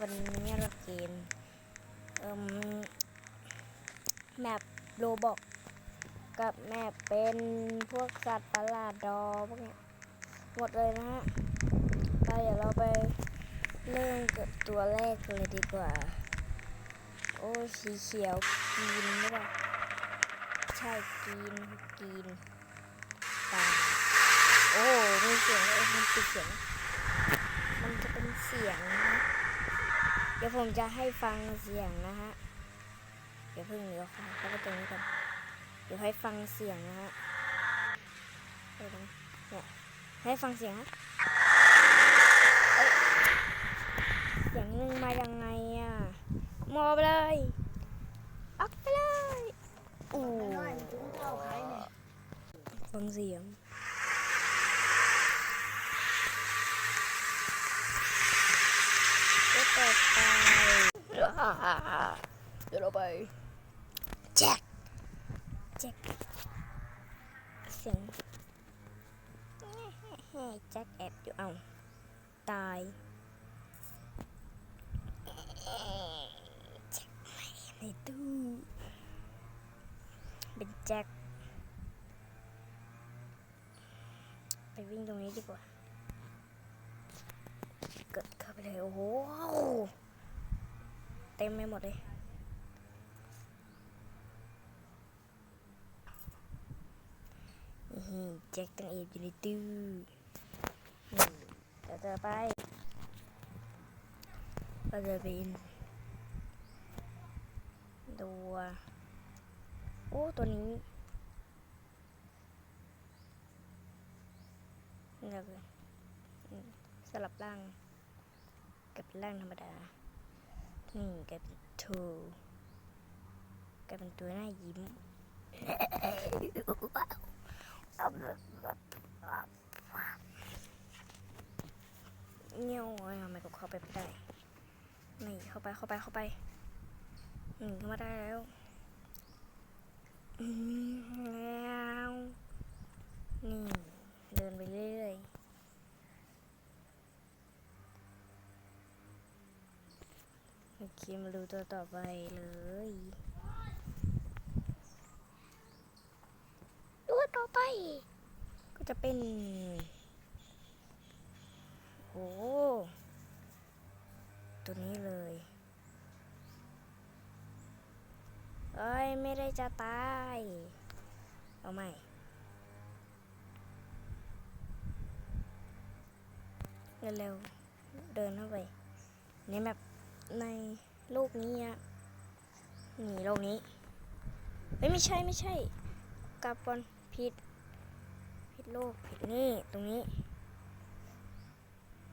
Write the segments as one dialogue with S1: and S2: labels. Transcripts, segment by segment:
S1: วันนี้เราเกมเอ่มแมปโรบอกกับแมปเป็นพวกสัตว์ประหลาดดอพวกเนี้ยหมดเลยนะฮะไปเดี๋ยวเราไปเริ่มกับตัวแรกเลยดีกว่า โอ้สีเขียวกรีนหรือเปล่าใช่กรีนกรีนตาโอ้มีเสียงเลยมันปิดเสียงมันจะเป็นเสียงนะ ดี๋ยวผมจะให้ฟังเสียงนะฮะ เดี๋ยวเพิ่งเดี๋ยวค่ะเข้าไปตรงนี้ก่อน เดี๋ยวให้ฟังเสียงนะฮะไปตรงนี้เนี่ยให้ฟังเสียงฮะเสียงนึงมายังไงอะมอบเลยออกไปเลยอู้ฟังเสียง 여러분 잭! 잭! Xin Chắc ép chỗ ông Tài Chắc mày này tu Bình chắc Bình vinh đồng ý chứ quả เลยโอ้โหเต็มไปหมดเลยแจ็คตั้งเองอยู่ในตู้เราจะไปเราจะไปตัวโอ้ตัวนี้เดี๋ยวสลับร่าง กับร่างธรรมดานี่กลายเป็นทูกลายเป็นตัวหน้ายิ้มเงี้ยวเอ้ยทำไมก็เข้าไปไม่ได้ นี่เข้าไปเข้าไปเข้าไปนี่เข้ามาได้แล้วอืมแล้วนี่เดินไปเรื่อยๆ โอเคมาดูตัวต่อไปเลย ตัวต่อไป ก็จะเป็น โอ้ตัวนี้เลยเอ้ย ไม่ได้จะตาย เอาใหม่ เร็วๆเดินเข้าไปในแบบ ในโลกนี้อะนี่โลกนี้เฮ้ยไม่ใช่ไม่ใช่กลับก่อนผิดผิดโลกผิดนี่ตรงนี้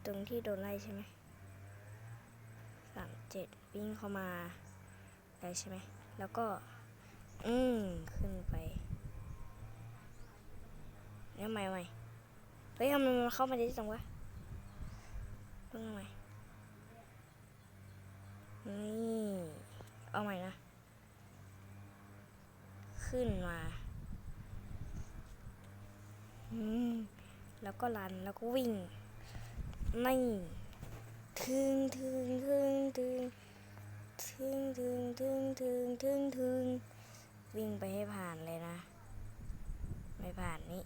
S1: ตรงที่โดนไล่ใช่ไหมสามเจ็ดวิ่งเข้ามาได้ใช่ไหมแล้วก็ อืมขึ้นไปเนี่ยใหม่ใหม่เฮ้ยทำไมมันเข้ามาได้จังวะเพิ่งใหม่ นี่เอาใหม่นะ ขึ้นมาแล้วก็รันแล้วก็วิ่งไม่ถึงถึงถึงถึงถึงถึงถึงถึงถึงถึงวิ่งไปให้ผ่านเลยนะ ไม่ผ่านนี้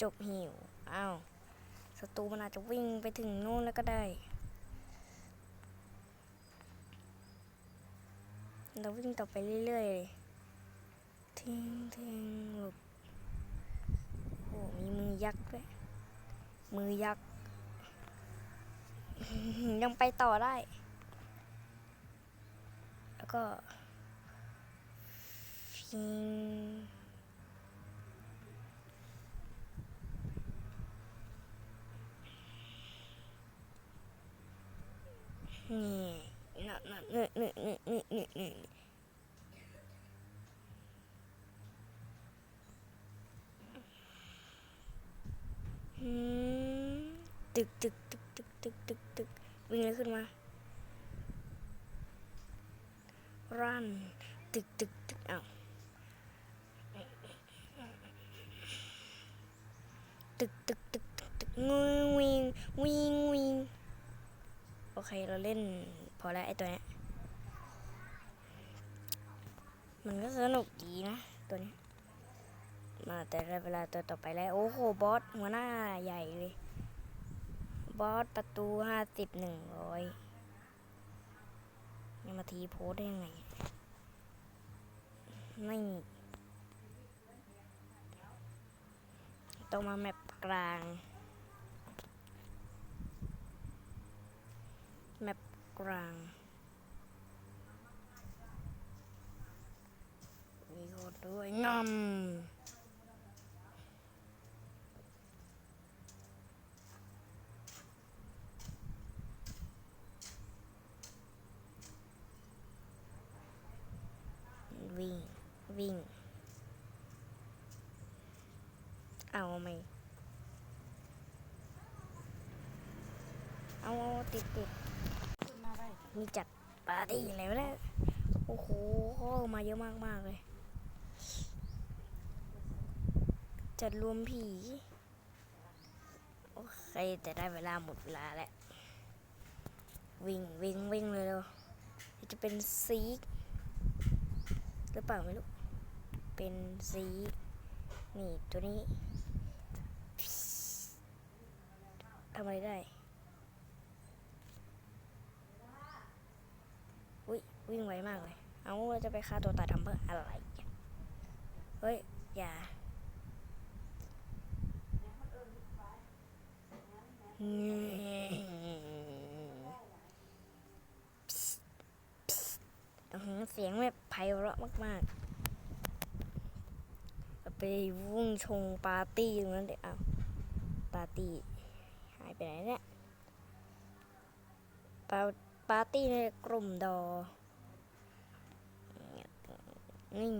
S1: จบหิวอ้าวศัตรูมันอาจจะวิ่งไปถึงนู่นแล้วก็ได้ เราวิ่งต่อไปเรื่อยๆเลยทิ้งทิ้งหลบโอ้มีมือยักษ์ด้วย มือยักษ์ยังไปต่อได้ แล้วก็ฟิงนี่น่ะน่ะนี่นี่นี่นี่นี่นี่ อืม ตึกตึกตึกตึกตึกตึกตึกวิ่งเลยขึ้นมา รันตึกตึกตึกเอาตึกตึกตึกตึกตึกวิ่งวิ่งวิ่งวิงโอเคเราเล่นพอแล้วไอ้ตัวเนี้ยมันก็สนุกดีนะตัวนี้ มาแต่เวลาตัวต่อไปแล้ว โอ้โหบอสหัวหน้าใหญ่เลย บอสประตูห้าสิบหนึ่งร้อยยังมาทีโพสได้ยังไง ไม่ต้องมาแมปกลาง แมปกลางมีคนด้วยงำ วิ่ง เอาไหมเอาติดติดมีจัดปาร์ตี้อะไรวะเนี่ยโอ้โหเข้ามาเยอะมากมากเลย จัดรวมผี โอเค แต่ได้เวลาหมดเวลาแล้ว วิ่งวิ่งวิ่งเลยเร็วจะเป็นซีก หรือเปล่าไม่รู้ เป็นซีนี่ตัวนี้ทำอะไรได้ อุ้ยวิ่งไวมากเลย เอาเราจะไปฆ่าตัวตายทำเพื่ออะไร เฮ้ย อย่าอื้อหือ เสียงแบบไพเราะมากๆ ไปวุ่งชงปาร์ตี้ตรงนั้นเดี๋ยวเอาปาร์ตี้หายไปไหนเนี่ยปาปาร์ตี้ในกลุ่มดอ นี่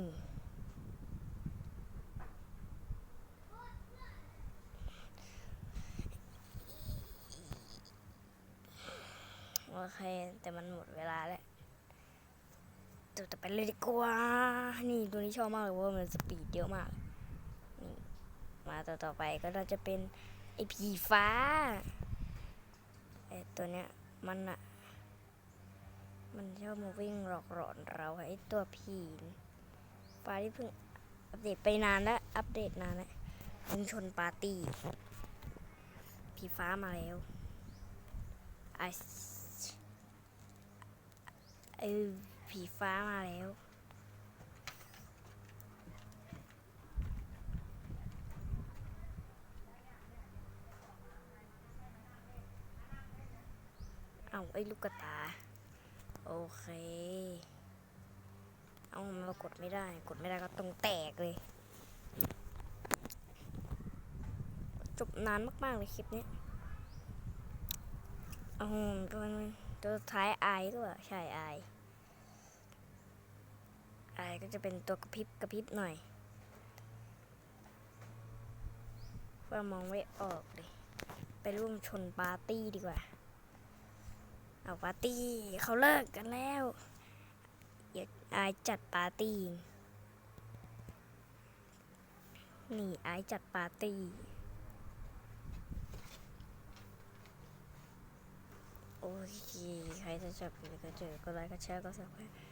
S1: โอเค แต่มันหมดเวลาแล้ว ตัวต่อไปเลยดีกว่า นี่ตัวนี้ชอบมากเลยว่ามันสปีดเยอะมาก นี่มาตัวต่อไปก็น่าจะเป็นไอผีฟ้าไอตัวเนี้ยมันอะมันชอบมาวิ่งหลอกหลอนเราไอตัวผีฟ้าที่เพิ่งอัปเดตไปนานแล้ว อัปเดตนานแล้วยิงชนปาร์ตี้ผีฟ้ามาแล้วไอเออ ผีฟ้ามาแล้ว เอาไอ้ลูกกระตา โอเค เอามันมากดไม่ได้ กดไม่ได้ก็ต้องแตกเลย จบนานมาก ๆ เลยคลิปนี้เอาตัวตัวท้ายไอายก็ว่าใช่ไอายไอ ก็จะเป็นตัวกระพริบกระพริบหน่อยเพื่อมองไม่ออกเลย ไปร่วมชนปาร์ตี้ดีกว่า เอาปาร์ตี้เขาเลิกกันแล้วอยากไอายจัดปาร์ตี้นี่ไอายจัดปาร์ตี้โอเค ใครจะชอบก็เจอก็ไลค์ก็แชร์ก็สับสไคร